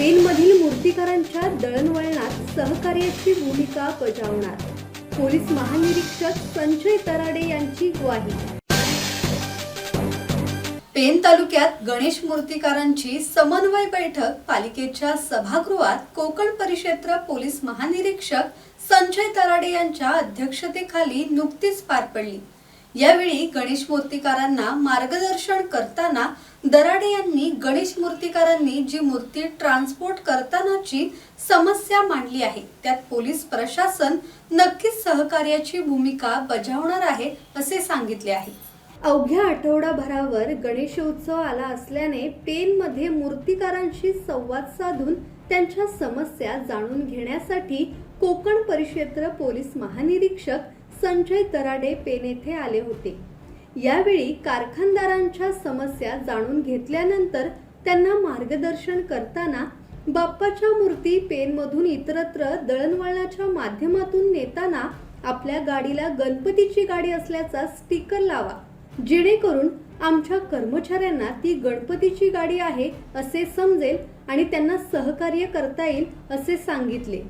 मूर्तीकारांच्या दळणवळणात सहकार्याची भूमिका बजावणार. पोलीस महानिरीक्षक संजय तराडे यांची ग्वाही. पेन तालुक्यात गणेश मूर्तिकारांची समन्वय बैठक पालिकेच्या सभागृहात कोकण परिक्षेत्र पोलीस महानिरीक्षक संजय तराडे यांच्या अध्यक्षतेखाली नुकतीच पार पडली. यावेळी गणेश मूर्तिकारांना मार्गदर्शन करताना दराडे यांनी गणेश मूर्तिकारांनी जी मूर्ती ट्रान्सपोर्ट करतानाची समस्या मांडली आहे त्यात पोलीस प्रशासन नक्कीच सहकार्याची भूमिका बजावणार आहे असे सांगितले आहे. अवघ्या आठवडाभरावर गणेशोत्सव आला असल्याने पेनमध्ये मूर्तिकारांशी संवाद साधून त्यांच्या समस्या जाणून घेण्यासाठी कोकण परिक्षेत्र पोलीस महानिरीक्षक संजय दराडे पेन येथे आले होते. यावेळी कारखानदारांच्या समस्या जाणून घेतल्यानंतर त्यांना मार्गदर्शन करताना बाप्पाच्या मूर्ती पेनमधून इतरत्र दळणवळणाच्या माध्यमातून नेताना आपल्या गाडीला गणपतीची गाडी असल्याचा स्टिकर लावा. जेणेकरून आमच्या कर्मचाऱ्यांना ती गणपतीची गाडी आहे असे समजेल आणि त्यांना सहकार्य करता येईल असे सांगितले.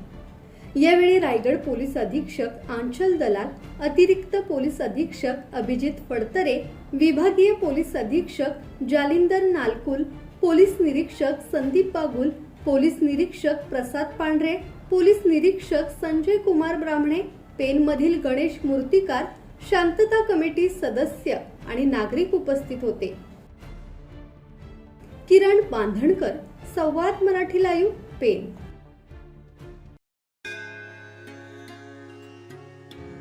यावेळी रायगड पोलीस अधीक्षक आंचल दलाल अतिरिक्त पोलीस अधीक्षक अभिजित फडतरे विभागीय पोलीस अधीक्षक जालिंदर नालकुल पोलीस निरीक्षक संदीप बागुल पोलीस निरीक्षक प्रसाद पांढरे पोलीस निरीक्षक संजय कुमार ब्राह्मणे पेनमधील गणेश मूर्तिकार शांतता कमिटी सदस्य आणि नागरिक उपस्थित होते. किरण बांधणकर संवाद मराठी लाईव्ह पेन.